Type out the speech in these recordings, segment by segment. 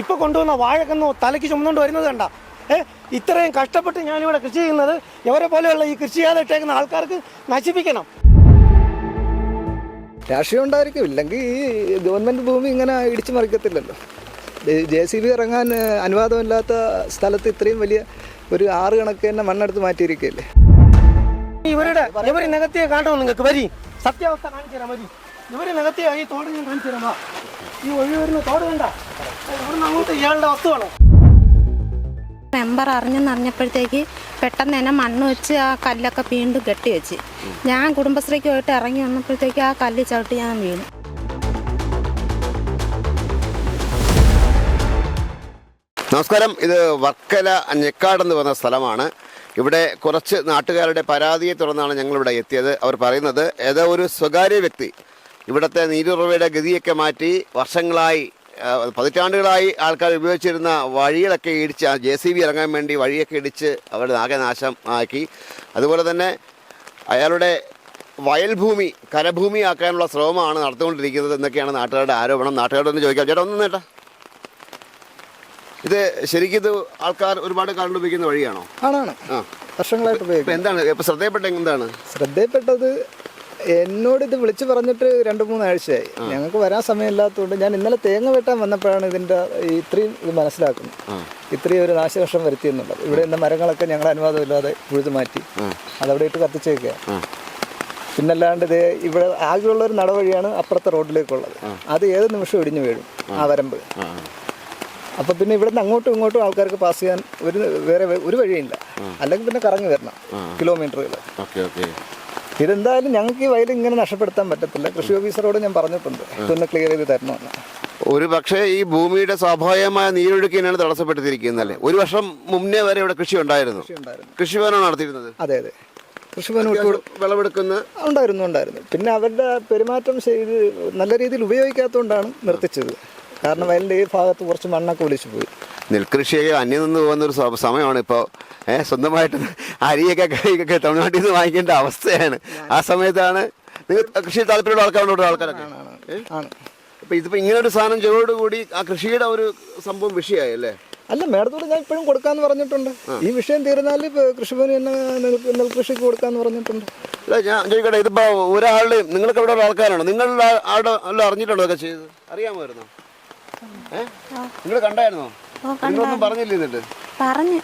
ഇപ്പൊ കൊണ്ടുവന്ന വാഴക്കെന്നോ തലയ്ക്ക് ചുമന്നുകൊണ്ട് വരുന്നത് കണ്ട. ഏ ഇത്രയും കഷ്ടപ്പെട്ട് ഞാനിവിടെ കൃഷി ചെയ്യുന്നത് ഇവരെ പോലെയുള്ള ഈ കൃഷി ചെയ്യാതെ ഇട്ടേക്കുന്ന ആൾക്കാർക്ക് നശിപ്പിക്കണം. രാഷ്ട്രീയം ഉണ്ടായിരിക്കും. ഇല്ലെങ്കിൽ ഈ ഗവൺമെന്റ് ഭൂമി ഇങ്ങനെ ഇടിച്ചു മറിക്കത്തില്ലല്ലോ. ജെ സി ബി ഇറങ്ങാൻ അനുവാദമില്ലാത്ത സ്ഥലത്ത് ഇത്രയും വലിയ ഒരു ആറ് കണക്ക് തന്നെ മണ്ണെടുത്ത് മാറ്റിയിരിക്കുകയല്ലേ? ഇവരുടെ ഇവർ നികത്തിയ കാണണം നിങ്ങൾക്ക്? വരി. സത്യാവസ്ഥ കാണിച്ചു തരാം വരി. ഇവർ നികത്തിയ ഈ തോട് ഞാൻ കാണിച്ചു തരാം. ഈ ഒഴി വരുന്ന തോട് കണ്ട ഇവിടുന്ന് അങ്ങോട്ട് ഇയാളുടെ വസ്തുവാണ് മെമ്പർ അറിഞ്ഞെന്നറിഞ്ഞപ്പോഴത്തേക്ക് പെട്ടെന്ന് തന്നെ മണ്ണ് വെച്ച് ആ കല്ലൊക്കെ വീണ്ടും കെട്ടി വെച്ച്. ഞാൻ കുടുംബശ്രീക്ക് പോയിട്ട് ഇറങ്ങി വന്നപ്പോഴത്തേക്ക് ആ കല്ല് ചവിട്ടി ഞാൻ വീണു. നമസ്കാരം. ഇത് വർക്കല ഞെക്കാട് എന്ന് പറഞ്ഞ സ്ഥലമാണ്. ഇവിടെ കുറച്ച് നാട്ടുകാരുടെ പരാതിയെ തുടർന്നാണ് ഞങ്ങളിവിടെ എത്തിയത്. അവർ പറയുന്നത് ഏതോ ഒരു സ്വകാര്യ വ്യക്തി ഇവിടുത്തെ നീരുറവയുടെ ഗതിയൊക്കെ മാറ്റി വർഷങ്ങളായി പതിറ്റാണ്ടുകളായി ആൾക്കാർ ഉപയോഗിച്ചിരുന്ന വഴികളൊക്കെ ഇടിച്ച് ജെ സി ബി ഇറങ്ങാൻ വേണ്ടി വഴിയൊക്കെ ഇടിച്ച് അവരുടെ നാഗനാശം നാശം ആക്കി അതുപോലെ തന്നെ അയാളുടെ വയൽഭൂമി കരഭൂമി ആക്കാനുള്ള ശ്രമമാണ് നടത്തിക്കൊണ്ടിരിക്കുന്നത് എന്നൊക്കെയാണ് നാട്ടുകാരുടെ ആരോപണം. നാട്ടുകാരോടൊന്ന് ചോദിക്കാം. ചേട്ടാ ഒന്ന് നേട്ടാ. ഇത് ശരിക്കും ഇത് ആൾക്കാർ ഒരുപാട് കാലം ഉപയോഗിക്കുന്ന വഴിയാണോ? ആണാണ്. വർഷങ്ങളായിട്ട് എന്താണ്? ഇപ്പൊ ശ്രദ്ധയപ്പെട്ട എന്താണ്? ശ്രദ്ധയിൽപ്പെട്ടത് എന്നോട് ഇത് വിളിച്ചു പറഞ്ഞിട്ട് രണ്ട് മൂന്നാഴ്ചയായി. ഞങ്ങൾക്ക് വരാൻ സമയമില്ലാത്തതുകൊണ്ട് ഞാൻ ഇന്നലെ തേങ്ങ വെട്ടാൻ വന്നപ്പോഴാണ് ഇതിന്റെ ഇത്രയും ഇത് മനസ്സിലാക്കുന്നത്. ഇത്രയും ഒരു നാശനഷ്ടം വരുത്തിയെന്നുള്ളത്. ഇവിടെ ഇന്ന മരങ്ങളൊക്കെ ഞങ്ങൾ അനുവാദമില്ലാതെ പുഴുതു മാറ്റി. അതവിടെ ഇട്ട് കത്തിച്ചേക്കുക. പിന്നല്ലാണ്ട് ഇത് ഇവിടെ ആകെയുള്ള ഒരു നടവഴിയാണ് അപ്പുറത്തെ റോഡിലേക്കുള്ളത്. അത് ഏത് നിമിഷം ഇടിഞ്ഞു വീഴും ആ. വരമ്പ്. അപ്പൊ പിന്നെ ഇവിടുന്ന് അങ്ങോട്ടും ഇങ്ങോട്ടും ആൾക്കാർക്ക് പാസ് ചെയ്യാൻ ഒരു വേറെ ഒരു വഴിയില്ല. അല്ലെങ്കിൽ പിന്നെ കറങ്ങി വരണം കിലോമീറ്ററുകൾ. Okay okay. ഇതെന്തായാലും ഞങ്ങൾക്ക് ഈ വയൽ ഇങ്ങനെ നഷ്ടപ്പെടുത്താൻ പറ്റത്തില്ല. കൃഷി ഓഫീസറോട് ഞാൻ പറഞ്ഞിട്ടുണ്ട്. ഇതൊന്ന് ക്ലിയർ ചെയ്ത് തരണമെന്ന് ഒരു പക്ഷേ ഈ ഭൂമിയുടെ സ്വാഭാവികമായ നീരൊഴുക്കിനാണ് തടസ്സപ്പെടുത്തിയിരിക്കുന്നത് ഒരു വർഷം മുന്നേ വരെ ഇവിടെ കൃഷി ഉണ്ടായിരുന്നു. കൃഷിഭവനാണ് നടത്തിയിരുന്നത്? അതെ അതെ. ഉൾപ്പെടെ വിളവെടുക്കുന്ന ഉണ്ടായിരുന്നു ഉണ്ടായിരുന്നു. പിന്നെ അവരുടെ പെരുമാറ്റം ചെയ്ത് നല്ല രീതിയിൽ ഉപയോഗിക്കാത്തതുകൊണ്ടാണ് നിർത്തിച്ചത്. കാരണം വയലിന്റെ ഈ ഭാഗത്ത് കുറച്ച് മണ്ണൊക്കെ ഒലിച്ചു പോയി നെൽകൃഷിയെ അന്യം നിന്ന് പോകുന്ന ഒരു സമയമാണ് ഇപ്പോൾ സ്വന്തമായിട്ട് അരിയൊക്കെ കൈക്കൊക്കെ തമിഴ്നാട്ടിൽ നിന്ന് വാങ്ങിക്കേണ്ട അവസ്ഥയാണ്. ആ സമയത്താണ് നിങ്ങൾ കൃഷി താല്പര്യമുള്ള ആൾക്കാരുണ്ടോ ആൾക്കാരൊക്കെ? അപ്പൊ ഇതിപ്പോ ഇങ്ങനെ ഒരു സാധനം ചെയ്തോടുകൂടി ആ കൃഷിയുടെ ഒരു സംഭവം വിഷയമായി അല്ലേ? അല്ല മേഡത്തോട് ഞാൻ ഇപ്പോഴും കൊടുക്കാന്ന് പറഞ്ഞിട്ടുണ്ട്. ഈ വിഷയം തീർന്നാൽ കൃഷിഭവന് തന്നെ നെൽ- നെൽകൃഷിക്ക് കൊടുക്കാന്ന് പറഞ്ഞിട്ടുണ്ട്. അല്ല ഞാൻ ചോദിക്കട്ടെ ഇതിപ്പോ ഒരാളുടെ നിങ്ങൾക്ക് ഇവിടെ ഉള്ള ആൾക്കാരാണോ? നിങ്ങളുടെ ആളുടെ എല്ലാം അറിഞ്ഞിട്ടുണ്ടോ ഇതൊക്കെ ചെയ്ത്? അറിയാമായിരുന്നോ? ഏഹ് നിങ്ങൾ കണ്ടായിരുന്നോ? നിങ്ങളൊന്നും പറഞ്ഞില്ല എന്നിട്ട് പറഞ്ഞു.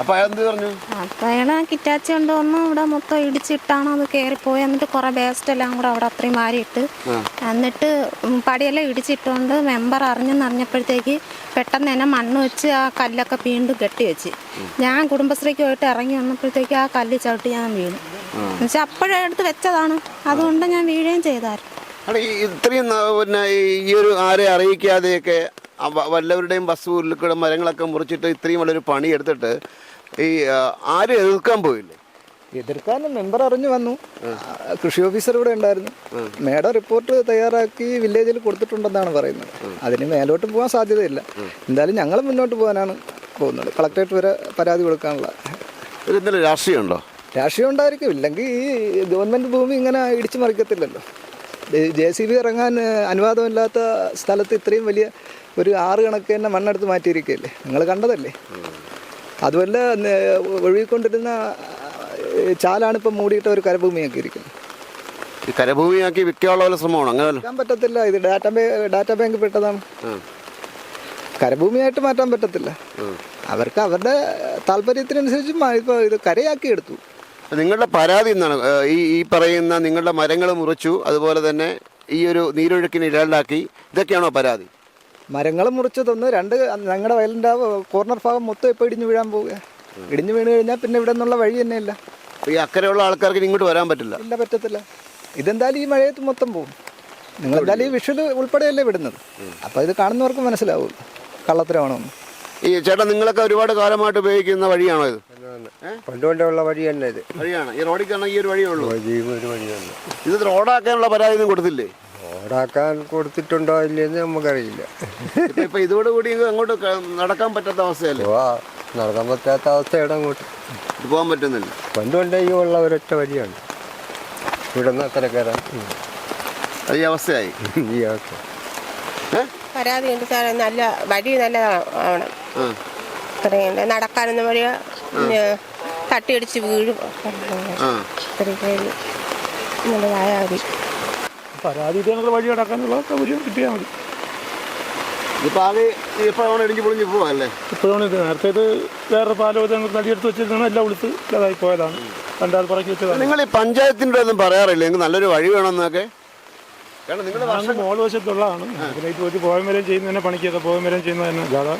അപ്പൊ അയാൾ എന്ത് പറഞ്ഞു? അപ്പോൾ അയാൾ കിറ്റാച്ചി കൊണ്ടുവന്ന് ഇവിടെ മൊത്തം ഇടിച്ചിട്ടാണ് അത് കയറിപ്പോയി എന്നിട്ട് കുറേ വേസ്റ്റ് എല്ലാം കൂടെ അവിടെ അത്രയും മാറിയിട്ട് എന്നിട്ട് പടിയെല്ലാം ഇടിച്ചിട്ടുകൊണ്ട് മെമ്പർ അറിഞ്ഞെന്നറിഞ്ഞപ്പോഴത്തേക്ക് പെട്ടെന്ന് തന്നെ മണ്ണ് വെച്ച് ആ കല്ലൊക്കെ വീണ്ടും കെട്ടി വെച്ച്. ഞാൻ കുടുംബശ്രീക്ക് പോയിട്ട് ഇറങ്ങി വന്നപ്പോഴത്തേക്ക് ആ കല്ല് ചവിട്ടി ഞാൻ വീണു. എന്നുവെച്ചാൽ അപ്പോഴേ എടുത്ത് വെച്ചതാണ്. അതുകൊണ്ട് ഞാൻ വീഴുകയും ചെയ്തായിരുന്നു. ഇത്രയും പിന്നെ ഈ- ഒരു ആരെ അറിയിക്കാതെയൊക്കെ വല്ലവരുടെയും ബസ് ഉള്ളിക്കൂടെ മരങ്ങളൊക്കെ മുറിച്ചിട്ട് ഇത്രയും വലിയൊരു പണി എടുത്തിട്ട് ഈ ആരും എതിർക്കാൻ പോയില്ലേ? എതിർക്കാൻ മെമ്പർ അറിഞ്ഞു വന്നു. കൃഷി ഓഫീസർ ഇവിടെ ഉണ്ടായിരുന്നു. മേഡം റിപ്പോർട്ട് തയ്യാറാക്കി വില്ലേജിൽ കൊടുത്തിട്ടുണ്ടെന്നാണ് പറയുന്നത്. അതിന് മേലോട്ട് പോകാൻ സാധ്യതയില്ല. എന്തായാലും ഞങ്ങൾ മുന്നോട്ട് പോകാനാണ് പോകുന്നത്. കളക്ടറേറ്റ് വരെ പരാതി കൊടുക്കാനുള്ള. രാഷ്ട്രീയം ഉണ്ടോ രാഷ്ട്രീയമുണ്ടോ? രാഷ്ട്രീയം ഉണ്ടായിരിക്കും. ഇല്ലെങ്കിൽ ഈ ഗവൺമെന്റ് ഭൂമി ഇങ്ങനെ ഇടിച്ചു മറിക്കത്തില്ലല്ലോ. ജെ സി ബി ഇറങ്ങാൻ അനുവാദമില്ലാത്ത സ്ഥലത്ത് ഇത്രയും വലിയ ഒരു ആറ് കണക്ക് തന്നെ മണ്ണെടുത്ത് മാറ്റിയിരിക്കുകയല്ലേ? നിങ്ങൾ കണ്ടതല്ലേ? അതുമല്ല ഒഴുകിക്കൊണ്ടിരുന്ന ചാലാണ് ഇപ്പം മൂടിയിട്ട് ഒരു കരഭൂമിയാക്കി ഇരിക്കുന്നത് ഈ കരഭൂമിയാക്കി വിൽക്കാനുള്ള ശ്രമമാണ് ശ്രമമാണോ? അങ്ങനെ വിൽക്കാൻ പറ്റത്തില്ല. ഇത് ഡാറ്റ ഡാറ്റാ ബാങ്ക് പെട്ടതാണ് കരഭൂമിയായിട്ട് മാറ്റാൻ പറ്റത്തില്ല. അവർക്ക് അവരുടെ താല്പര്യത്തിനനുസരിച്ച് ഇപ്പോൾ ഇത് കരയാക്കി എടുത്തു. നിങ്ങളുടെ പരാതി എന്താണ്? ഈ ഈ പറയുന്ന നിങ്ങളുടെ മരങ്ങൾ മുറിച്ചു അതുപോലെ തന്നെ ഈ ഒരു നീരൊഴുക്കിന് ഇടയിലാക്കി ഇതൊക്കെയാണോ പരാതി? മരങ്ങൾ മുറിച്ചതൊന്ന് രണ്ട് ഞങ്ങളുടെ വയലിന്റെ കോർണർ ഭാഗം മൊത്തം ഇപ്പോൾ ഇടിഞ്ഞു വീഴാൻ പോവുക ഇടിഞ്ഞു വീണ് കഴിഞ്ഞാൽ പിന്നെ ഇവിടെ നിന്നുള്ള വഴി തന്നെ ഇല്ല ഈ അക്കരെയുള്ള ആൾക്കാർക്ക് ഇങ്ങോട്ട് വരാൻ പറ്റില്ല. ഇല്ല പറ്റത്തില്ല. ഇതെന്തായാലും ഈ മഴയത്ത് മൊത്തം പോകും നിങ്ങൾ എന്തായാലും ഈ വിഷുവൽ ഉൾപ്പെടെയല്ലേ വിടുന്നത്. അപ്പോൾ ഇത് കാണുന്നവർക്ക് മനസ്സിലാവും കള്ളത്തരമാണോ ഈ ചേട്ടാ നിങ്ങളൊക്കെ ഒരുപാട് കാലമായിട്ട് ഉപയോഗിക്കുന്ന വഴിയാണോ ഇത്? പണ്ടുകൊണ്ടുള്ള വഴി തന്നെ ഇത്. വഴിയാണ്. ഈ റോഡിൽ കാണാൻ ഈ ഒരു വഴിയേ ഉള്ളൂ. വഴി ഒരു വഴി ഇത് റോഡാക്കാനുള്ള പരാതി ഒന്നും കൊടുത്തില്ലേ? ഓടാക്കാൻ കൊടുത്തിട്ടുണ്ടോ ഇല്ലെന്ന് നമുക്കറിയില്ല. ഇപ്പൊ ഇപ്പൊ ഇതോടുകൂടി ഇത് അങ്ങോട്ട് നടക്കാൻ പറ്റാത്ത അവസ്ഥയല്ലേ? നടക്കാൻ പറ്റാത്ത അവസ്ഥയുടെ അങ്ങോട്ട്. പോകാൻ പറ്റുന്നില്ല. പണ്ടുകൊണ്ടേ ഈ ഉള്ള ഒരൊറ്റ വഴിയാണ്. ഇവിടെ നിന്ന് അത്ര കയറാൻ. അത് ഈ അവസ്ഥയായി. ഈ അവസ്ഥ. പരാതിയുണ്ട് പരാതി സാറേ. നല്ല വഴി നല്ലതാണ് ഇത്രയും നടക്കാനൊന്നും വഴി തട്ടിയടിച്ച് വീഴും. ഇത്രയും നല്ലതായ മതി. പരാതി ഞങ്ങൾ വഴി അടക്കാനുള്ള സൗകര്യം കിട്ടിയാൽ മതി. ആകെ ഇപ്പോഴാണ് ഇടിഞ്ഞു പൊളിഞ്ഞു പോവല്ലേ? ഇപ്പോഴാണ് ഇത് നേരത്തെ ഇത് വേറെ പാലോചന തടിയെടുത്ത് നടിയെടുത്ത് വെച്ചിരുന്നാണ് എല്ലാം ഉളുത്ത് ഇല്ലാതായി പോയതാണ്. രണ്ടാൾ പറക്കി വെച്ചതാണ്. നിങ്ങൾ ഈ പഞ്ചായത്തിന്റെ ഒന്നും പറയാറില്ല നിങ്ങൾക്ക് നല്ലൊരു വഴി വേണമെന്നൊക്കെ കാരണം നിങ്ങളുടെ ഞങ്ങൾ മോൾ വശത്തുള്ളതാണ്. വെച്ച് പോയം വരെയും ചെയ്യുന്നതന്നെ പണിക്കൊക്കെ പോകാൻ വരെയും ചെയ്യുന്നത് തന്നെ.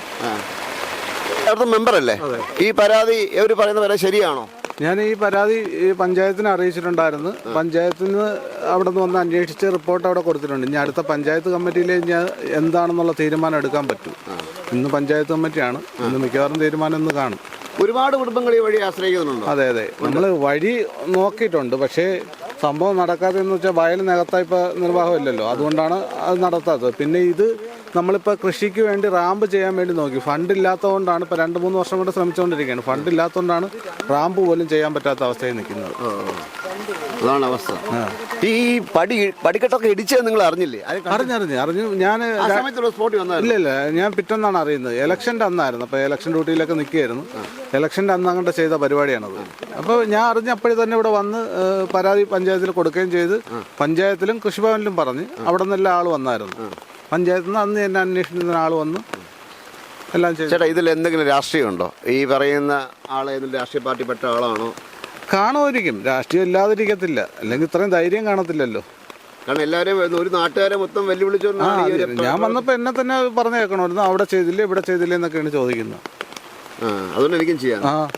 അവിടുത്തെ മെമ്പർ അല്ലേ ഈ പരാതി ഇവർ പറയുന്ന പരാതി ശരിയാണോ? ഞാൻ ഈ പരാതി ഈ പഞ്ചായത്തിനെ അറിയിച്ചിട്ടുണ്ടായിരുന്നു. പഞ്ചായത്തിൽ നിന്ന് അവിടെ നിന്ന് വന്ന് അന്വേഷിച്ച് റിപ്പോർട്ട് അവിടെ കൊടുത്തിട്ടുണ്ട്. ഇനി അടുത്ത പഞ്ചായത്ത് കമ്മിറ്റിയിൽ ഞാൻ എന്താണെന്നുള്ള തീരുമാനം എടുക്കാൻ പറ്റും. ഇന്ന് പഞ്ചായത്ത് കമ്മിറ്റിയാണ്. ഇന്ന് മിക്കവാറും തീരുമാനം ഇന്ന് കാണും. ഒരുപാട് കുടുംബങ്ങൾ ഈ വഴി ആശ്രയിക്കുന്നുണ്ട്? അതെ അതെ. നമ്മൾ വഴി നോക്കിയിട്ടുണ്ട്. പക്ഷേ സംഭവം നടക്കാതെ എന്ന് വെച്ചാൽ വയൽ നികത്താൻ ഇപ്പോൾ നിർവാഹമില്ലല്ലോ. അതുകൊണ്ടാണ് അത് നടത്താത്തത്. പിന്നെ ഇത് നമ്മളിപ്പോൾ കൃഷിക്ക് വേണ്ടി റാമ്പ് ചെയ്യാൻ വേണ്ടി നോക്കി. ഫണ്ട് ഇല്ലാത്തതുകൊണ്ടാണ് ഇപ്പോൾ രണ്ട് മൂന്ന് വർഷം കൊണ്ട് ശ്രമിച്ചുകൊണ്ടിരിക്കുകയാണ്. ഫണ്ട് ഇല്ലാത്തതുകൊണ്ടാണ് റാമ്പ് പോലും ചെയ്യാൻ പറ്റാത്ത അവസ്ഥയിൽ നിൽക്കുന്നത്. അതാണ് അവസ്ഥ. ഈ പടി പടിക്കെട്ടൊക്കെ ഇടിച്ചത് നിങ്ങൾ അറിഞ്ഞില്ലേ? അറിഞ്ഞു? അറിഞ്ഞറിഞ്ഞ് അറിഞ്ഞു ഞാൻ ഇല്ല ഇല്ല. ഞാൻ പിറ്റെന്നാണ് അറിയുന്നത്. ഇലക്ഷന്റെ അന്നായിരുന്നു. അപ്പോൾ ഇലക്ഷൻ ഡ്യൂട്ടിയിലൊക്കെ നിൽക്കുകയായിരുന്നു. ഇലക്ഷന്റെ അന്ന് അങ്ങോട്ട് ചെയ്ത പരിപാടിയാണത്. അപ്പോൾ ഞാൻ അറിഞ്ഞ അപ്പോഴേ തന്നെ ഇവിടെ വന്ന് പരാതി പഞ്ചായത്തിൽ കൊടുക്കുകയും ചെയ്ത് പഞ്ചായത്തിലും കൃഷിഭവനിലും പറഞ്ഞ് അവിടെ നിന്നെല്ലാം ആൾ വന്നായിരുന്നു. പഞ്ചായത്തിൽ നിന്ന് അന്ന് തന്നെ അന്വേഷിക്കുന്ന ആൾ വന്ന്. എല്ലാം ചെയ്തു. ചേട്ടാ ഇതിൽ എന്തെങ്കിലും രാഷ്ട്രീയമുണ്ടോ? ഈ പറയുന്ന ആളെ ഏതെങ്കിലും രാഷ്ട്രീയ പാർട്ടിപ്പെട്ട ആളാണോ? കാണുമായിരിക്കും. രാഷ്ട്രീയം ഇല്ലാതിരിക്കത്തില്ല. അല്ലെങ്കിൽ ഇത്രയും ധൈര്യം കാണത്തില്ലല്ലോ. കാരണം എല്ലാവരും ഒരു നാട്ടുകാരെ മൊത്തം വെല്ലുവിളിച്ചുകൊണ്ടാണ്. ഞാൻ വന്നപ്പോൾ എന്നെ തന്നെ പറഞ്ഞു കേൾക്കണമായിരുന്നു അവിടെ ചെയ്തില്ലേ ഇവിടെ ചെയ്തില്ലേ എന്നൊക്കെയാണ് ചോദിക്കുന്നത്. അതുകൊണ്ട് എനിക്കും ചെയ്യാം. ആ.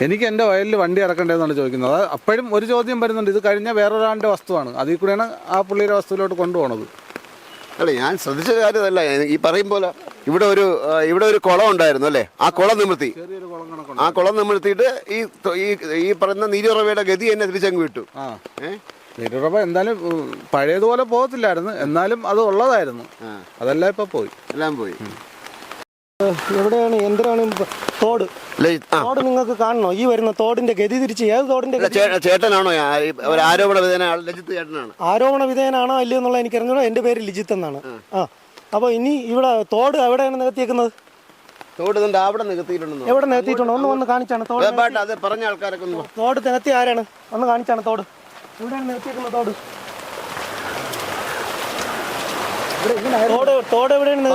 എനിക്ക് എന്റെ വയലിൽ വണ്ടി ഇറക്കണ്ടേന്നാണ് ചോദിക്കുന്നത്. അത് അപ്പോഴും ഒരു ചോദ്യം വരുന്നുണ്ട്. ഇത് കഴിഞ്ഞ വേറൊരാളുടെ വസ്തുവാണ്. അതിൽ കൂടെയാണ് ആ പുള്ളിയുടെ വസ്തുവിലോട്ട് കൊണ്ടുപോകണത് അല്ല ഞാൻ ശ്രദ്ധിച്ച കാര്യമല്ല ഈ പറയും പോലെ ഇവിടെ ഒരു ഇവിടെ ഒരു കുളം ഉണ്ടായിരുന്നു അല്ലേ? ആ കുളം നിമിർത്തി. ആ കുളം നിമിർത്തിയിട്ട് ഈ ഈ പറയുന്ന നീരുറവയുടെ ഗതി എന്നെ തിരിച്ചങ്ങ് വിട്ടു? നീരുറവ എന്തായാലും പഴയതുപോലെ പോകത്തില്ലായിരുന്നു. എന്നാലും അത് ഉള്ളതായിരുന്നു. അതെല്ലാം ഇപ്പൊ പോയി. എല്ലാം പോയി. എവിടെയാണ് എന്തിനാണ് തോട്. തോട് നിങ്ങൾക്ക് കാണണോ? ഈ വരുന്ന തോടിന്റെ ഗതി തിരിച്ച് ഏത് തോടിന്റെ ചേട്ടനാണോ ആരോപണ വിധേയനാണ് ലജിത്ത് ചേട്ടനാണ്. ആരോപണ വിധേയനാണോ അല്ലയോ എന്നുള്ള എനിക്ക് അറിഞ്ഞോ എന്റെ പേര് ലിജിത്ത് എന്നാണ്. ആ. അപ്പോൾ ഇനി ഇവിടെ തോട് എവിടെയാണ് നികത്തിയേക്കുന്നത്? തോട് ഇതിന്റെ അവിടെ നികത്തിയിട്ടുണ്ടോ എവിടെ നികത്തിയിട്ടുണ്ടോ? ഒന്ന് വന്ന് കാണിച്ചാണ്. തോട് അത് പറഞ്ഞ ആൾക്കാരൊക്കെ തോട് നികത്തി ആരാണ്? ഒന്ന് കാണിച്ചാണ് തോട്. ഇവിടെയാണ് നികത്തിയേക്കുന്നത് തോട്? തോട് എവിടെയാണ്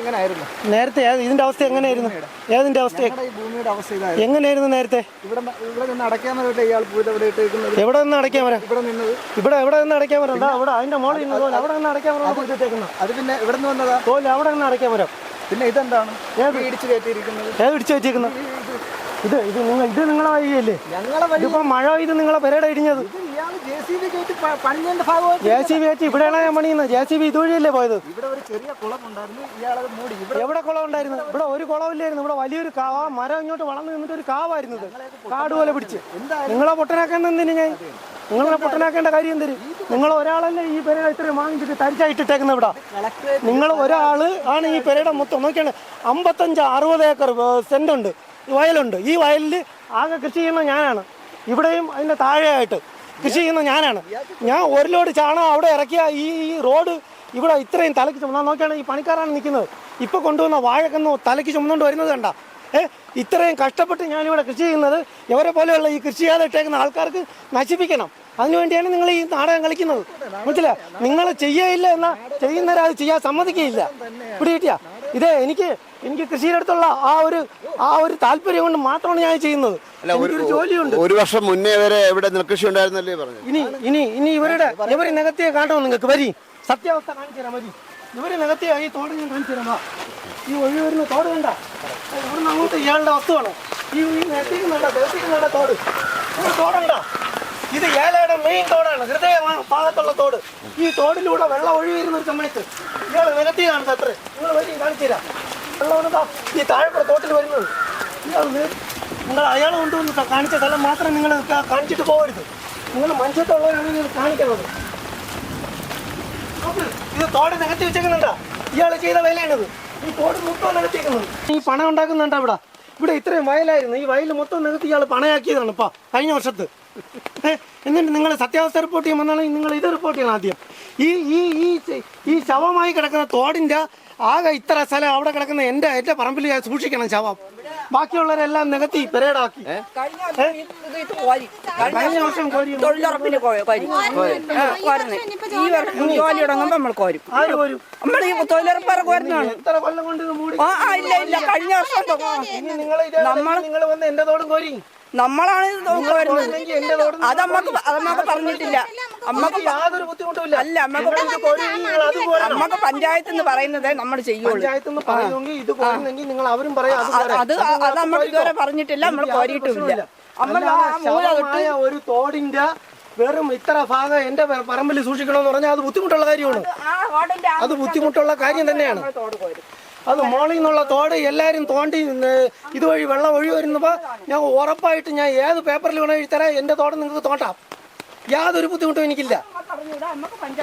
എങ്ങനെയായിരുന്നു നേരത്തെ ഇതിന്റെ അവസ്ഥ എങ്ങനെയായിരുന്നു? ഏതിന്റെ അവസ്ഥ? എങ്ങനെയായിരുന്നു നേരത്തെ? എവിടെ നിന്ന് അടയ്ക്കാൻ വരാം? ഇവിടെ നിന്നത് ഇവിടെ എവിടെ നിന്ന് അടയ്ക്കാൻ വരാം? അവിടെ അതിന്റെ മോളിൽ നിന്ന് അവിടെ നിന്ന് അടയ്ക്കാൻ വരാം അത് പിന്നെ ഇവിടെ നിന്ന് വന്നതാ. തോൽ അവിടെ നിന്ന് അടയ്ക്കാൻ വരാം. പിന്നെ ഇതെന്താണ്? ഏത്? ഇടിച്ചു കയറ്റിയിരിക്കുന്നത്. ഏത് ഇടിച്ചു വെച്ചേക്കുന്നത് ഇത് ഇത് നിങ്ങൾ ഇത് നിങ്ങളെ വഴിയല്ലേ? ഇതിപ്പോ മഴ ഇത് നിങ്ങളെ പെരയുടെ ഇടിഞ്ഞത്. ജെ സി ബി വെച്ച് ഇവിടെയാണ് ഞാൻ പണിയുന്നത്. ജെ സി ബി ഇതുവഴിയല്ലേ പോയത്? എവിടെ കുളം ഉണ്ടായിരുന്നു ഇവിടെ ഒരു കുളമില്ലായിരുന്നു. ഇവിടെ വലിയൊരു കാവ. മരം ഇങ്ങോട്ട് വളർന്നു നിന്നിട്ട് ഒരു കാവായിരുന്നു ഇത്. കാട് പോലെ പിടിച്ച്. നിങ്ങളെ പൊട്ടനാക്കേണ്ട എന്തിനു ഞാൻ? നിങ്ങളെ പൊട്ടനാക്കേണ്ട കാര്യം എന്തിന്? നിങ്ങൾ ഒരാളല്ലേ ഈ പെരയുടെ ഇത്രയും വാങ്ങിച്ചിട്ട് തരിച്ചായിട്ടിട്ടേക്കുന്ന ഇവിടെ? നിങ്ങൾ ഒരാൾ ആണ് ഈ പെരയുടെ മൊത്തം. നോക്കിയാണ്. അമ്പത്തഞ്ച് അറുപത് ഏക്കർ സെന്റ് ഉണ്ട്. വയലുണ്ട്. ഈ വയലിൽ ആകെ കൃഷി ചെയ്യുന്ന ഞാനാണ്. ഇവിടെയും അതിന്റെ താഴെയായിട്ട് കൃഷി ചെയ്യുന്ന ഞാനാണ്. ഞാൻ ഒരു ലോഡ് ചാണകം അവിടെ ഇറക്കിയ ഈ റോഡ് ഇവിടെ ഇത്രയും തലയ്ക്ക് ചുമ നോക്കിയാണ് ഈ പണിക്കാരാണ് നിൽക്കുന്നത്. ഇപ്പം കൊണ്ടുവന്ന വാഴക്കെന്ന് തലയ്ക്ക് ചുമന്നുകൊണ്ട് വരുന്നത് കണ്ട. ഏ ഇത്രയും കഷ്ടപ്പെട്ട് ഞാനിവിടെ കൃഷി ചെയ്യുന്നത് ഇവരെ പോലെയുള്ള ഈ കൃഷി ചെയ്യാതെ ഇട്ടേക്കുന്ന ആൾക്കാർക്ക് നശിപ്പിക്കണം. അതിനുവേണ്ടിയാണ് നിങ്ങൾ ഈ നാടകം കളിക്കുന്നത്. മനസ്സിലാ നിങ്ങൾ ചെയ്യയില്ല എന്നാ ചെയ്യുന്നവരത് ചെയ്യാൻ സമ്മതിക്കുകയില്ല. പിടി കിട്ടിയ ഇതേ എനിക്ക് എനിക്ക് കൃഷിയിലടുത്തുള്ള അടുത്തുള്ള ആ ഒരു ആ ഒരു താല്പര്യം കൊണ്ട് മാത്രമാണ് ഞാൻ ചെയ്യുന്നത്. ഒരു എനിക്കൊരു ജോലിയുണ്ട്. ഒരു വർഷം മുന്നേ വരെ ഇവിടെ നെൽകൃഷി ഉണ്ടായിരുന്നല്ലേ പറഞ്ഞു ഇനി ഇനി ഇനി ഇവരുടെ ഇവർ നികത്തിയെ കാണണം നിങ്ങൾക്ക്? വരി. സത്യാവസ്ഥ കാണിച്ചു തരാം മതി ഇവരെ നികത്തിയ ഈ തോട് ഞാൻ കാണിച്ചു തരാം. ഈ ഒഴി വരുന്ന തോട് കണ്ട ഇവിടുന്ന് അങ്ങോട്ട് ഇയാളുടെ വസ്തുവാണ്. ഈ നികത്തിക്കുന്നുണ്ട നികത്തിക്കുന്നുണ്ട തോട്. ഈ തോടുണ്ട. ഇത് ഏലയുടെ മെയിൻ തോടാണ്. ഹൃദയ ഭാഗത്തുള്ള തോട്. ഈ തോടിലൂടെ വെള്ളം ഒഴി വരുന്ന ഒരു സമയത്ത് ഇയാൾ നിരത്തി കാണുന്നത് അത്ര. നിങ്ങൾ വരി കാണിച്ചു തരാം. വെള്ളമാണ് ദാ ഈ താഴെപ്പുറ തോട്ടിൽ വരുന്നത്. ഇയാൾ നിങ്ങൾ അയാൾ കൊണ്ടുവന്ന് കാണിച്ച സ്ഥലം മാത്രം നിങ്ങൾ കാണിച്ചിട്ട് പോകരുത്. നിങ്ങൾ മനുഷ്യത്തുള്ളവരാണ് നിങ്ങൾ കാണിക്കുന്നത്. ഇത് തോട് നികത്തി വെച്ചേക്കുന്നുണ്ടോ? ഇയാൾ ചെയ്ത വിലയാണിത്. ഈ തോട് മൊത്തം നികത്തിയിരിക്കുന്നത്. ഈ പണം ഉണ്ടാക്കുന്നുണ്ടോ ഇവിടെ ഇവിടെ ഇത്രയും വയലായിരുന്നു. ഈ വയൽ മൊത്തം നികത്തി ഇയാൾ പണയാക്കിയതാണ് ഇപ്പൊ കഴിഞ്ഞ വർഷത്ത്. എന്നിട്ട് നിങ്ങൾ സത്യാവസ്ഥ റിപ്പോർട്ട് ചെയ്യാൻ വന്നാണെങ്കിൽ നിങ്ങൾ ഇത് റിപ്പോർട്ട് ചെയ്യണം ആദ്യം. ഈ ഈ ഈ ഈ ശവമായി കിടക്കുന്ന തോടിന്റെ ആകെ ഇത്ര സ്ഥലം അവിടെ കിടക്കുന്ന എന്റെ എന്റെ പറമ്പിൽ ഞാൻ സൂക്ഷിക്കണം ശവം. ബാക്കിയുള്ളവരെല്ലാം നികത്തി പെരേടാക്കി കഴിഞ്ഞ വർഷം കോരി. തൊഴിലുറപ്പിന് ജോലി നമ്മൾ കോരും. നമ്മൾ ഈ കോരുന്നതാണ് ഇല്ല ഇല്ല കഴിഞ്ഞ വർഷം നിങ്ങൾ വന്ന് എന്റെ തോടും കോരി. നമ്മളാണ് അത് അമ്മയ്ക്ക് അത് അമ്മയ്ക്ക് പറഞ്ഞിട്ടില്ല. അമ്മയ്ക്ക് യാതൊരു ബുദ്ധിമുട്ടുമില്ല അല്ല അമ്മയ്ക്ക് അമ്മയ്ക്ക് പഞ്ചായത്ത് എന്ന് പറയുന്നത് നമ്മൾ ചെയ്യുള്ളൂ. നിങ്ങൾ അവരും പറയാം അത് അത് നമ്മൾ ഇതുവരെ പറഞ്ഞിട്ടില്ല നമ്മൾ കോരിയിട്ടില്ല. കോരിയിട്ടുമില്ല മൂല ഒരു തോടിന്റെ വെറും ഇത്ര ഭാഗം എന്റെ പറമ്പിൽ സൂക്ഷിക്കണമെന്ന് പറഞ്ഞാൽ അത് ബുദ്ധിമുട്ടുള്ള കാര്യമാണ്. അത് ബുദ്ധിമുട്ടുള്ള കാര്യം തന്നെയാണ്. അത് മോളിൽ നിന്നുള്ള തോട് എല്ലാവരും തോണ്ടി ഇതുവഴി വെള്ളം ഒഴി വരുന്നപ്പോൾ ഞാൻ ഉറപ്പായിട്ട് ഞാൻ ഏത് പേപ്പറിൽ വേണമെങ്കിൽ തരാം. എന്റെ തോട് നിങ്ങൾക്ക് തോട്ടാം യാതൊരു ബുദ്ധിമുട്ടും എനിക്കില്ല.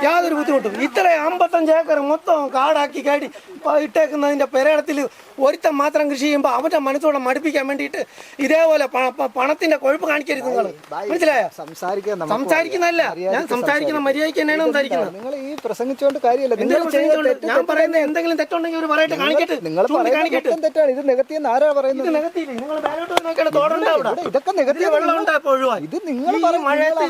യാതൊരു ബുദ്ധിമുട്ടും. ഇത്ര അമ്പത്തഞ്ച് ഏക്കർ മൊത്തം കാടാക്കി കാടി ഇട്ടേക്കുന്നതിന്റെ ഇട്ടേക്കുന്നതിന്റെ പെരേടത്തിൽ ഒരുത്തൻ മാത്രം കൃഷി ചെയ്യുമ്പോൾ അവരുടെ മനസ്സോടെ മടുപ്പിക്കാൻ വേണ്ടിയിട്ട് ഇതേപോലെ പണത്തിന്റെ കൊഴുപ്പ് കാണിക്കരുത് നിങ്ങൾ മനസ്സിലായോ? സംസാരിക്കുന്നല്ല സംസാരിക്കുന്നതല്ല. ഞാൻ സംസാരിക്കുന്ന മര്യാദയ്ക്ക് തന്നെയാണ് സംസാരിക്കുന്നത്. നിങ്ങൾ ഈ പ്രസംഗിച്ചുകൊണ്ട് കാര്യമില്ല. ഞാൻ പറയുന്ന എന്തെങ്കിലും തെറ്റുണ്ടെങ്കിൽ ഒരു പറയട്ടെ കാണിക്കട്ടെ. നിങ്ങൾ കാണിക്കട്ടെ. തെറ്റാണ്. ഇത് നികത്തിയെന്ന് ആരാ പറയുന്നത്? നികത്തിയില്ലേ? നിങ്ങൾ മേലോട്ട് പോയി നോക്കിയാൽ തോടുണ്ടോ അവിടെ. ഇവിടെ ഇതൊക്കെ നികത്തിയ വെള്ളം ഉണ്ടാ ഇത് നിങ്ങൾ മഴയത്ത്.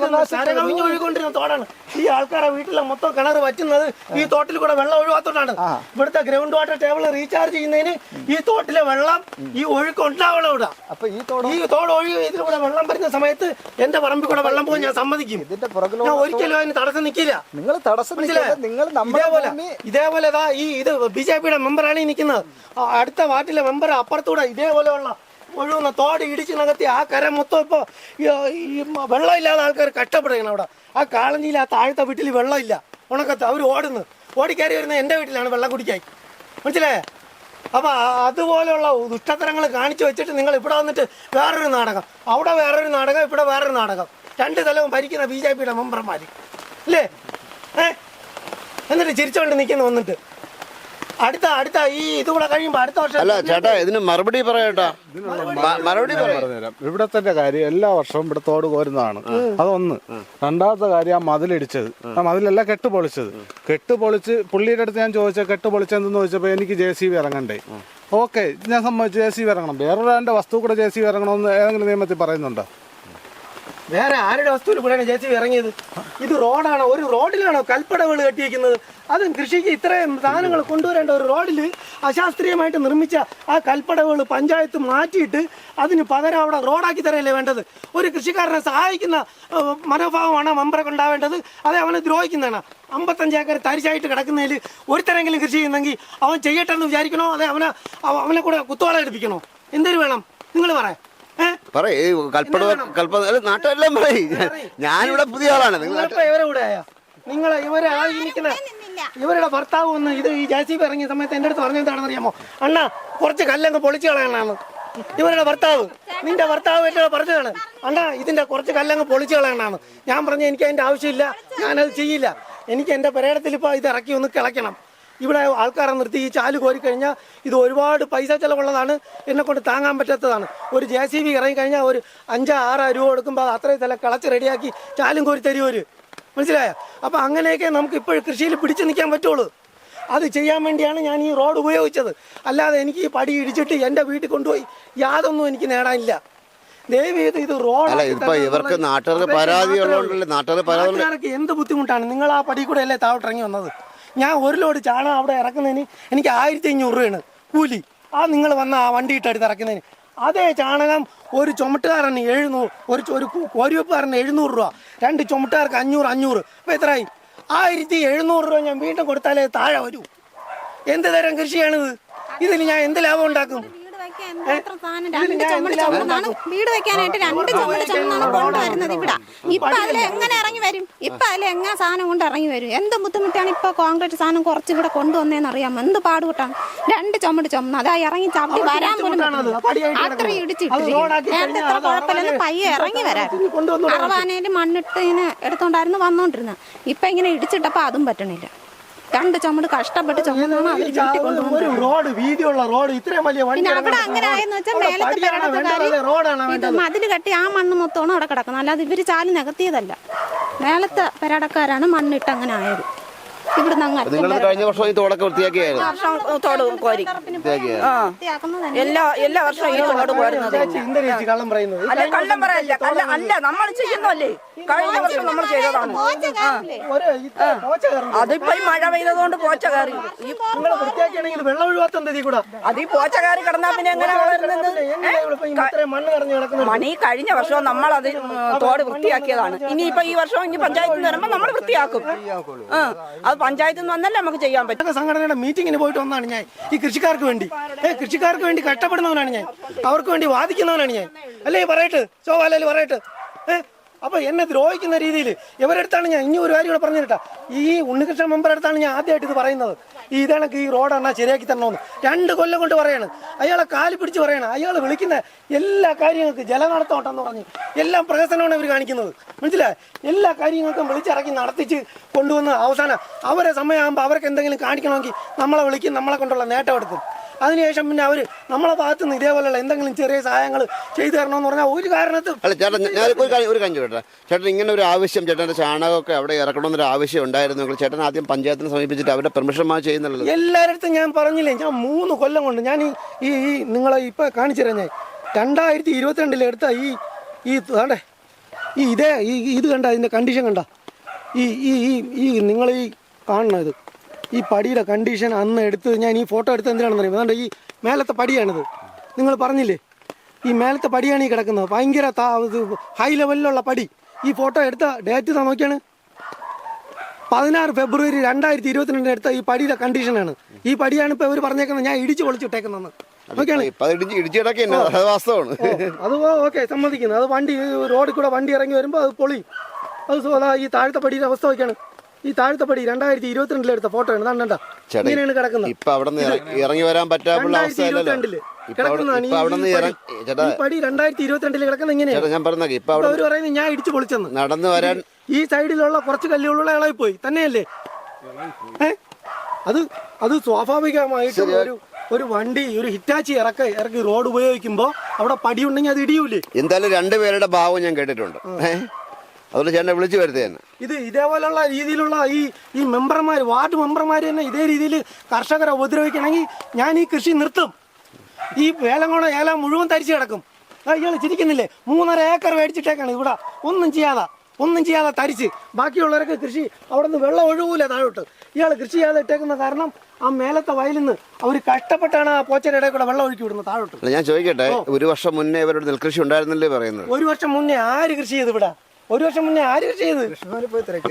കരകവിഞ്ഞ് ഒഴുകൊണ്ടിരുന്ന തോടാണ്. ഈ ആൾക്കാരെ വീട്ടിലെ മൊത്തം കിണർ വറ്റുന്നത് ഈ തോട്ടിൽ കൂടെ വെള്ളം ഒഴിവാത്തോണ്ടാണ്. ഇവിടുത്തെ ഗ്രൗണ്ട് വാട്ടർ ടേബിൾ റീചാർജ് ചെയ്യുന്നതിന് ഈ തോട്ടിലെ വെള്ളം ഈ ഒഴുക്ക് ഉണ്ടാവണം ഇവിടെ. അപ്പൊ ഈ തോട് ഈ തോട് ഒഴുകി ഇതിലൂടെ വെള്ളം വരുന്ന സമയത്ത് എന്റെ പറമ്പിൽ കൂടെ വെള്ളം പോകും ഞാൻ സമ്മതിക്കും. ഇതിന്റെ ഞാൻ ഒരിക്കലും അതിന് തടസ്സം നിൽക്കില്ല. നിങ്ങൾ തടസ്സം? നിങ്ങൾ ഇതേപോലെ ഇതേപോലെ ഈ ഇത് ബി ജെ പിയുടെ മെമ്പറാണ് ഈ നിൽക്കുന്നത്. അടുത്ത വാർഡിലെ മെമ്പർ അപ്പുറത്തൂടെ ഇതേപോലെയുള്ള ഒഴുകുന്ന തോട് ഇടിച്ച് നകത്തി ആ കര മൊത്തം ഇപ്പോൾ വെള്ളമില്ലാതെ ആൾക്കാർ കഷ്ടപ്പെടുകയാണ് അവിടെ. ആ കാളഞ്ചിയിൽ ആ താഴത്തെ വീട്ടിൽ വെള്ളമില്ല. ഉണക്കത്ത് അവർ ഓടുന്നു. ഓടിക്കയറി വരുന്ന എന്റെ വീട്ടിലാണ് വെള്ളം കുടിക്കായി മനസ്സിലായേ? അപ്പോൾ അതുപോലെയുള്ള ദുഷ്ടത്തരങ്ങൾ കാണിച്ചു വെച്ചിട്ട് നിങ്ങൾ ഇവിടെ വന്നിട്ട് വേറൊരു നാടകം. അവിടെ വേറൊരു നാടകം ഇവിടെ വേറൊരു നാടകം. രണ്ട് തലവും ഭരിക്കുന്ന ബി ജെ പിയുടെ മെമ്പർമാർ അല്ലേ ഏ? എന്നിട്ട് ചിരിച്ചുകൊണ്ട് നിൽക്കുന്നു വന്നിട്ട്. അടുത്ത അടുത്ത ഈ ഇതുകൂടെ കഴിയുമ്പോൾ അടുത്ത വർഷം അല്ല ചേട്ടാ ഇതിന് മറുപടി പറയട്ടാ മറുപടി പറഞ്ഞുതരാം. ഇവിടത്തെ കാര്യം എല്ലാ വർഷവും ഇവിടെ തോട് കോരുന്നതാണ് അതൊന്ന്. രണ്ടാമത്തെ കാര്യം ആ മതിലിടിച്ചത്. ആ മതിലല്ല കെട്ട് പൊളിച്ചത് കെട്ട് പൊളിച്ച് പുള്ളിയുടെ അടുത്ത് ഞാൻ ചോദിച്ച കെട്ട് പൊളിച്ചെന്തെന്ന് ചോദിച്ചപ്പോൾ എനിക്ക് ജെ സി ബി ഇറങ്ങണ്ടേ? ഓക്കെ ഞാൻ സമ്മതിച്ചു. ജെ സി ബി ഇറങ്ങണം. വേറൊരാളുടെ വസ്തു കൂടെ ജെ സി ബി ഇറങ്ങണമെന്ന് ഏതെങ്കിലും നിയമത്തിൽ പറയുന്നുണ്ടോ? വേറെ ആരുടെ വസ്തുവിൽ കൂടെയാണ് ചേച്ചി ഇറങ്ങിയത്? ഇത് റോഡാണോ? ഒരു റോഡിലാണോ കൽപ്പടവുകൾ കെട്ടിയിരിക്കുന്നത്? അതും കൃഷിക്ക് ഇത്രയും സാധനങ്ങൾ കൊണ്ടുവരേണ്ട ഒരു റോഡിൽ അശാസ്ത്രീയമായിട്ട് നിർമ്മിച്ച ആ കൽപ്പടവുകൾ പഞ്ചായത്ത് മാറ്റിയിട്ട് അതിന് പകരം അവിടെ റോഡാക്കി തരല്ലേ വേണ്ടത്? ഒരു കൃഷിക്കാരനെ സഹായിക്കുന്ന മനോഭാവമാണ് മമ്പറൊക്കെ ഉണ്ടാവേണ്ടത്. അതെ അവനെ ദ്രോഹിക്കുന്നതാണ്. അമ്പത്തഞ്ച് ഏക്കർ തരിശായിട്ട് കിടക്കുന്നതിൽ ഒരുത്തരെങ്കിലും കൃഷി ചെയ്യുന്നെങ്കിൽ അവൻ ചെയ്യട്ടെ എന്ന് വിചാരിക്കണോ? അതെ അവനെ അവനെ കൂടെ കുത്തോളം എടുപ്പിക്കണോ? എന്തൊരു വേണം? നിങ്ങൾ പറയാം പറയേ കൽപ്പട കൽപ്പ അല്ല നാട്ടുകാരെല്ലാം പറയും. ഞാനിവിടെ പുതിയ ആളാണ്. നിങ്ങൾ ഇവരെ കൂടെ ആയോ? നിങ്ങളെ ഇവരെ ആ ഇവരുടെ ഭർത്താവ് ഒന്ന് ഇത് ഈ ജെ ബി ഇറങ്ങിയ സമയത്ത് എന്റെ അടുത്ത് പറഞ്ഞു എന്താണെന്ന് അറിയാമോ? അണ്ണാ കുറച്ച് കല്ലങ്ങ് പൊളിച്ചു കളയണമെന്ന് ഇവരുടെ ഭർത്താവ് നിന്റെ ഭർത്താവ് എന്നോട് പറഞ്ഞതാണ്. അണ്ണാ ഇതിന്റെ കുറച്ച് കല്ലങ്ങ് പൊളിച്ചു കളയണമെന്ന് ഞാൻ പറഞ്ഞു എനിക്ക് അതിന്റെ ആവശ്യമില്ല. ഞാനത് ചെയ്യില്ല. എനിക്ക് എന്റെ പരേടത്തിൽ ഇപ്പോൾ ഇത് ഇറക്കി ഒന്ന് കിളയ്ക്കണം. ഇവിടെ ആൾക്കാരെ നിർത്തി ഈ ചാൽ കോരിക്കഴിഞ്ഞാൽ ഇത് ഒരുപാട് പൈസ ചിലവുള്ളതാണ്. എന്നെ കൊണ്ട് താങ്ങാൻ പറ്റാത്തതാണ്. ഒരു ജെ സി ബി ഇറങ്ങിക്കഴിഞ്ഞാൽ ഒരു അഞ്ചോ ആറോ രൂപ കൊടുക്കുമ്പോൾ അത് അത്രയും തല കിളച്ച് റെഡിയാക്കി ചാലും കോരി തരുമൊരു മനസ്സിലായോ? അപ്പോൾ അങ്ങനെയൊക്കെ നമുക്ക് ഇപ്പോൾ കൃഷിയിൽ പിടിച്ചു നിൽക്കാൻ പറ്റുള്ളൂ. അത് ചെയ്യാൻ വേണ്ടിയാണ് ഞാൻ ഈ റോഡ് ഉപയോഗിച്ചത്. അല്ലാതെ എനിക്ക് ഈ പടി ഇടിച്ചിട്ട് എന്റെ വീട്ടിൽ കൊണ്ടുപോയി യാതൊന്നും എനിക്ക് നേടാനില്ല. അല്ല, ഇതിപ്പോ ഇവർക്ക് നാട്ടുകാർക്ക് പരാതി ഉള്ളതുകൊണ്ടല്ലേ, നാട്ടുകാർക്ക് പരാതി എന്ത് ബുദ്ധിമുട്ടാണ്? നിങ്ങൾ ആ പടി കൂടെ അല്ലേ താവട്ടിറങ്ങി വന്നത്? ഞാൻ ഒരു ലോഡ് ചാണകം അവിടെ ഇറക്കുന്നതിന് എനിക്ക് ആയിരത്തി അഞ്ഞൂറ് രൂപയാണ്. കൂലി. ആ നിങ്ങൾ വന്ന ആ വണ്ടി ഇട്ടെടുത്ത് ഇറക്കുന്നതിന്. അതേ ചാണകം ഒരു ചുമട്ടുകാരന് എഴുന്നൂറ് ഒരു ഒരു കോരിവെപ്പുകാരന് എഴുന്നൂറ് രൂപ. രണ്ട് ചുമട്ടുകാർക്ക് അഞ്ഞൂറ് അഞ്ഞൂറ്. അപ്പോൾ എത്രയായി? ആയിരത്തി എഴുന്നൂറ് രൂപ ഞാൻ വീണ്ടും കൊടുത്താലേ താഴെ വരൂ. എന്ത് തരം കൃഷിയാണിത്? ഇതിൽ ഞാൻ എന്ത് ലാഭം ഉണ്ടാക്കും? വീട് സാധനം രണ്ട് ചുമട് ചുമന്നാണ് വീട് വെക്കാനായിട്ട് രണ്ട് ചുമട് ചുമന്നാണ് കൊണ്ടുവരുന്നത് ഇവിടെ ഇപ്പൊ അതിൽ എങ്ങനെ ഇറങ്ങി വരും ഇപ്പൊ അതിൽ എങ്ങനെ സാധനം കൊണ്ട് ഇറങ്ങി വരും എന്ത് ബുദ്ധിമുട്ടാണ് ഇപ്പൊ കോൺക്രീറ്റ് സാധനം കുറച്ച് ഇവിടെ കൊണ്ടുവന്നേന്ന് അറിയാമോ എന്ത് പാടുപെട്ടാണ് രണ്ട് ചുമട് ചുമന്ന് അതാ ഇറങ്ങി ചവിട്ടി വരാൻ പോലും. അത്ര ഇടിച്ചിട്ട് നേരത്തെ കഴിഞ്ഞാൽ കുഴപ്പമില്ലെന്ന് പയ്യെ ഇറങ്ങി വരാൻ അറവാനേന്റെ അറവാനയിൽ മണ്ണിട്ട് ഇങ്ങനെ എടുത്തോണ്ടായിരുന്നു വന്നോണ്ടിരുന്നത് ഇപ്പൊ ഇങ്ങനെ ഇടിച്ചിട്ടപ്പോ അതും പറ്റണില്ല രണ്ട് ചുമട് കഷ്ടപ്പെട്ട് ചുമന്നാണ് അവർ കൊണ്ടുപോകുന്നത് റോഡ് വീതിയുള്ള റോഡ് ഇത്രയും വലിയ വണ്ടി പിന്നെ അവിടെ അങ്ങനെ. ആയെന്ന് വെച്ചാൽ മേലത്തെ ഇത് മതിൽ കെട്ടി ആ മണ്ണ് മൊത്തമാണ് അവിടെ കിടക്കുന്നത്. അല്ലാതെ ഇവർ ചാലി നികത്തിയതല്ല മേലത്തെ പെരടക്കാരാണ് മണ്ണിട്ട് അങ്ങനെ ആയത്. ഇവിടുന്ന് അങ്ങ് നിങ്ങൾ കഴിഞ്ഞ വർഷം ഈ തോടൊക്കെ വൃത്തിയാക്കിയായിരുന്നു? വർഷം തോട് കോരി. എല്ലാ എല്ലാ വർഷവും ഈ തോട് കോരുന്നത് അല്ല കള്ളം പറയല്ല. കള്ള അല്ല നമ്മൾ ചെയ്യുന്നല്ലേ കഴിഞ്ഞ വർഷം നമ്മൾ ചെയ്തതാണ്. അതിപ്പോ ഈ മഴ പെയ്തതുകൊണ്ട് പോച്ച കയറി. വെള്ളം കൂടെ? അത് ഈ പോച്ച കയറി കിടന്നാ പിന്നെ എങ്ങനെ മണി കഴിഞ്ഞ വർഷവും നമ്മൾ അത് തോട് വൃത്തിയാക്കിയതാണ്. ഇനിയിപ്പോ ഈ വർഷം ഇനി പഞ്ചായത്തിൽ നിന്ന് വരുമ്പോ നമ്മൾ വൃത്തിയാക്കും. അത് പഞ്ചായത്തിൽ നിന്ന് വന്നല്ലേ നമുക്ക് ചെയ്യാൻ പറ്റും. സംഘടനയുടെ മീറ്റിങ്ങിന് പോയിട്ട് വന്നാണ് ഞാൻ. ഈ കൃഷിക്കാർക്ക് വേണ്ടി. ഏ കൃഷിക്കാർക്ക് വേണ്ടി കഷ്ടപ്പെടുന്നവനാണ് ഞാൻ. അവർക്ക് വേണ്ടി വാദിക്കുന്നവനാണ് ഞാൻ. അല്ലേ പറയട്ട്. ചോവാലല്ലേ പറയട്ട്. ഏ അപ്പൊ എന്നെ ദ്രോഹിക്കുന്ന രീതിയിൽ ഇവരെടുത്താണ് ഞാൻ ഇനി ഒരു കാര്യം കൂടെ പറഞ്ഞു തരട്ടാ. ഈ ഉണ്ണികൃഷ്ണൻ മെമ്പർ അടുത്താണ് ഞാൻ ആദ്യമായിട്ട് ഇത് പറയുന്നത്. ഈ ഇതണക്ക് ഈ റോഡാണ് ശരിയാക്കി തരണമെന്ന്. രണ്ട് കൊല്ലം കൊണ്ട് പറയാണ്. അയാളെ കാലി പിടിച്ച് പറയണം. അയാൾ വിളിക്കുന്ന എല്ലാ കാര്യങ്ങൾക്ക് ജലനടത്തോട്ടെന്ന് പറഞ്ഞു എല്ലാം പ്രഹസനമാണ് ഇവർ കാണിക്കുന്നത്. മനസ്സിലായി? എല്ലാ കാര്യങ്ങൾക്കും വിളിച്ചിറക്കി നടത്തിച്ച് കൊണ്ടുവന്ന് അവസാനം അവരെ സമയമാകുമ്പോൾ അവർക്ക് എന്തെങ്കിലും കാണിക്കണമെങ്കിൽ നമ്മളെ വിളിക്കും നമ്മളെ കൊണ്ടുള്ള നേട്ടം എടുക്കും. അതിനുശേഷം പിന്നെ അവർ നമ്മളെ ഭാഗത്തു നിന്ന് ഇതേപോലെയുള്ള എന്തെങ്കിലും ചെറിയ സഹായങ്ങൾ ചെയ്തു തരണമെന്ന് പറഞ്ഞാൽ ഒരു കാരണത്തും അല്ല ചേട്ടൻ ഞാൻ ഒരു കാര്യം ഒരു കാര്യം ചോദിക്കട്ടെ ചേട്ടൻ ഇങ്ങനെ ഒരു ആവശ്യം ചേട്ടന്റെ ചാണകമൊക്കെ അവിടെ ഇറക്കണമെന്നൊരു ആവശ്യം ഉണ്ടായിരുന്നെങ്കിൽ ചേട്ടൻ ആദ്യം പഞ്ചായത്തിനെ സമീപിച്ചിട്ട് അവരുടെ പെർമിഷൻ വാങ്ങി ചെയ്യുന്നുള്ളത് എല്ലായിടത്തും ഞാൻ പറഞ്ഞില്ലേ ഞാൻ മൂന്ന് കൊല്ലം കൊണ്ട് ഞാൻ ഈ ഈ ഈ നിങ്ങളെ ഇപ്പോൾ കാണിച്ചു തരാം ഞാൻ. രണ്ടായിരത്തി ഇരുപത്തിരണ്ടിൽ എടുത്ത ഈ ഈ വേണ്ടേ ഈ ഇതേ ഈ ഇത് കണ്ട ഇതിന്റെ കണ്ടീഷൻ കണ്ട? ഈ ഈ ഈ ഈ നിങ്ങൾ ഈ കാണണം ഇത്. ഈ പടിയുടെ കണ്ടീഷൻ അന്ന് എടുത്ത് ഞാൻ ഈ ഫോട്ടോ എടുത്ത് എന്തിനാണെന്ന് അറിയാം അതുകൊണ്ട് ഈ മേലത്തെ പടിയാണിത്. നിങ്ങൾ പറഞ്ഞില്ലേ? ഈ മേലത്തെ പടിയാണ് ഈ കിടക്കുന്നത്. ഭയങ്കര ഹൈ ലെവലിലുള്ള പടി. ഈ ഫോട്ടോ എടുത്ത ഡേറ്റ് താ നോക്കിയാണ്. പതിനാറ് ഫെബ്രുവരി രണ്ടായിരത്തി ഇരുപത്തിരണ്ടിന് എടുത്ത ഈ പടിയുടെ കണ്ടീഷനാണ് ഈ പടിയാണ് ഇപ്പൊ ഇവർ പറഞ്ഞേക്കുന്നത്. ഞാൻ ഇടിച്ചു പൊളിച്ചിട്ടേക്കുന്നത് ഓക്കെയാണ് ഇപ്പൊ അത് ഇടിച്ച് ഇടിച്ചിടക്കി തന്നെ. വാസ്തവമാണ്. അത് ഓക്കെ സമ്മതിക്കുന്നു. അത് വണ്ടി റോഡിൽ കൂടെ വണ്ടി ഇറങ്ങി വരുമ്പോൾ അത് പൊളി. അത് ഈ താഴത്തെ പടിയുടെ അവസ്ഥ നോക്കിയാണ്. ഈ താഴ്ത്തപ്പടി പടി രണ്ടായിരത്തി ഇരുപത്തിരണ്ടിൽ എടുത്ത ഫോട്ടോ ആണ്. കണ്ട? ഇങ്ങനെയാണ് കിടക്കുന്നത്. ഇപ്പൊ അവിടെ ഇറങ്ങി വരാൻ പറ്റാത്ത ഈ പടി. രണ്ടായിരത്തി ഇരുപത്തിരണ്ടിൽ ഇങ്ങനെയാണ് ഞാൻ ഇടിച്ചു പൊളിച്ചെന്ന്. നടന്നു വരാൻ ഈ സൈഡിലുള്ള കുറച്ച് കല്ലുകളുള്ള ഇളകി പോയി. തന്നെയല്ലേ? അത് അത് സ്വാഭാവികമായിട്ട് ഒരു ഒരു വണ്ടി ഒരു ഹിറ്റാച്ചി ഇറക്ക ഇറക്കി റോഡ് ഉപയോഗിക്കുമ്പോൾ അവിടെ പടി ഉണ്ടെങ്കിൽ അത് ഇടിയൂലേ? എന്തായാലും രണ്ടുപേരുടെ ഭാവം ഞാൻ കേട്ടിട്ടുണ്ട്. അതുകൊണ്ട് ചേട്ടനെ വിളിച്ചു വരുത്തിയാണ് ഇത് ഇതേപോലെയുള്ള രീതിയിലുള്ള ഈ ഈ മെമ്പർമാർ വാർഡ് മെമ്പർമാർ തന്നെ ഇതേ രീതിയിൽ കർഷകരെ ഉപദ്രവിക്കണമെങ്കിൽ ഞാൻ ഈ കൃഷി നിർത്തും. ഈ വേലങ്കോണ ഏല മുഴുവൻ തരിച്ചു കിടക്കും. ഇയാൾ ചിരിക്കുന്നില്ലേ? മൂന്നര ഏക്കർ മേടിച്ചിട്ടേക്കാണ് ഇവിടെ. ഒന്നും ചെയ്യാതെ ഒന്നും ചെയ്യാതെ തരിച്ച്. ബാക്കിയുള്ളവരൊക്കെ കൃഷി അവിടെ നിന്ന് വെള്ളം ഒഴുകൂല താഴോട്ട്. ഇയാൾ കൃഷി ചെയ്യാതെ ഇട്ടേക്കുന്ന കാരണം ആ മേലത്തെ വയലിൽ നിന്ന് അവർ കഷ്ടപ്പെട്ടാണ് ആ പോച്ചയുടെ ഇടയിൽ കൂടെ വെള്ളം ഒഴുക്കി വിടുന്നത് താഴോട്ട്. ഞാൻ ചോദിക്കട്ടെ ഒരു വർഷം മുന്നേ ഇവരുടെ നെൽകൃഷി ഉണ്ടായിരുന്നില്ലേ പറയുന്നത്? ഒരു വർഷം മുന്നേ ആര് കൃഷി ചെയ്ത് ഇവിടെ? ഒരു വർഷം മുന്നേ ആര് കൃഷി ചെയ്ത്?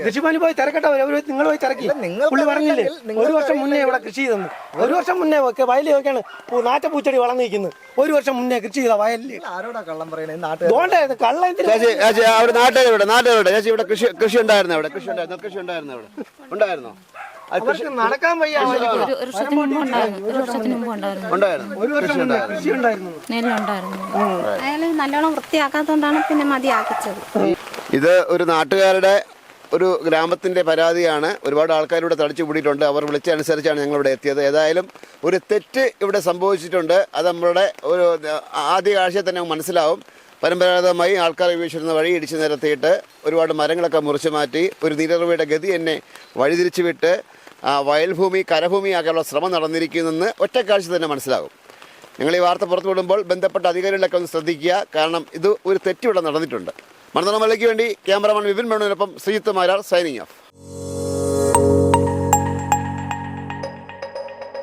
കൃഷിഭവനിൽ പോയി തിരക്കട്ടെ അവർ നിങ്ങൾ പോയി തിരക്കി. നിങ്ങൾ പുള്ളി പറഞ്ഞില്ലേ ഒരു വർഷം മുന്നേ ഇവിടെ കൃഷി ചെയ്തെന്ന്. ഒരു വർഷം മുന്നേ ഒക്കെ വയലിൽ നോക്കിയാണ് നാറ്റപ്പൂച്ചെടി വളർന്നു നിൽക്കുന്നത്. ഒരു വർഷം മുന്നേ കൃഷി ചെയ്ത വയലിൽ ആരോടാ കള്ളം നാട്ടുകാർ ഇത് കള്ള നാട്ടുകാരുടെ നാട്ടുകാരുടെ. ചേച്ചി ഇവിടെ കൃഷി കൃഷി ഉണ്ടായിരുന്നു അവിടെ കൃഷി ഉണ്ടായിരുന്നു കൃഷി ഉണ്ടായിരുന്നു അവിടെ ഉണ്ടായിരുന്നോ? അവർക്ക് നടക്കാൻ വയ്യ ഒരു വർഷത്തിന് മുമ്പ് ഉണ്ടായിരുന്നു. ഒരു വർഷത്തിന് മുമ്പ് ഉണ്ടായിരുന്നു ഉണ്ടായിരുന്നു. ഒരു വർഷം മുന്നേ കൃഷി ഉണ്ടായിരുന്നു. നെല്ലുണ്ടായിരുന്നു അയാൾ നല്ലോണം വൃത്തിയാക്കാത്തതുകൊണ്ടാണ് പിന്നെ മതിയാക്കിച്ചത്. ഇത് ഒരു നാട്ടുകാരുടെ ഒരു ഗ്രാമത്തിന്റെ പരാതിയാണ്. ഒരുപാട് ആൾക്കാരിവിടെ തടിച്ചു കൂടിയിട്ടുണ്ട്. അവർ വിളിച്ചനുസരിച്ചാണ് ഞങ്ങൾ ഇവിടെ എത്തിയത്. ഏതായാലും ഒരു തെറ്റ് ഇവിടെ സംഭവിച്ചിട്ടുണ്ട്. അത് നമ്മളുടെ ഒരു ആദ്യ കാഴ്ചയിൽ തന്നെ മനസ്സിലാവും. പരമ്പരാഗതമായി ആൾക്കാർ ഉപയോഗിച്ചിരുന്ന വഴി ഇടിച്ചു നിരത്തിയിട്ട് ഒരുപാട് മരങ്ങളൊക്കെ മുറിച്ചു മാറ്റി ഒരു നീരറിവയുടെ ഗതി എന്നെ വഴിതിരിച്ചു വിട്ട് വയൽഭൂമി കരഭൂമിയാക്കാനുള്ള ശ്രമം നടന്നിരിക്കുന്നെന്ന് ഒറ്റക്കാഴ്ച തന്നെ മനസ്സിലാകും. ഞങ്ങൾ ഈ വാർത്ത പുറത്തു വിടുമ്പോൾ ബന്ധപ്പെട്ട അധികാരികളൊക്കെ ഒന്ന് ശ്രദ്ധിക്കുക. കാരണം ഇത് ഒരു തെറ്റിവിടെ നടന്നിട്ടുണ്ട്. മണ്ഡലമലയ്ക്ക് വേണ്ടി ക്യാമറമാൻ വിപിൻ മേണുവിനൊപ്പം ശ്രീജിത്ത് മാരാർ സൈനിങ് ഓഫ്.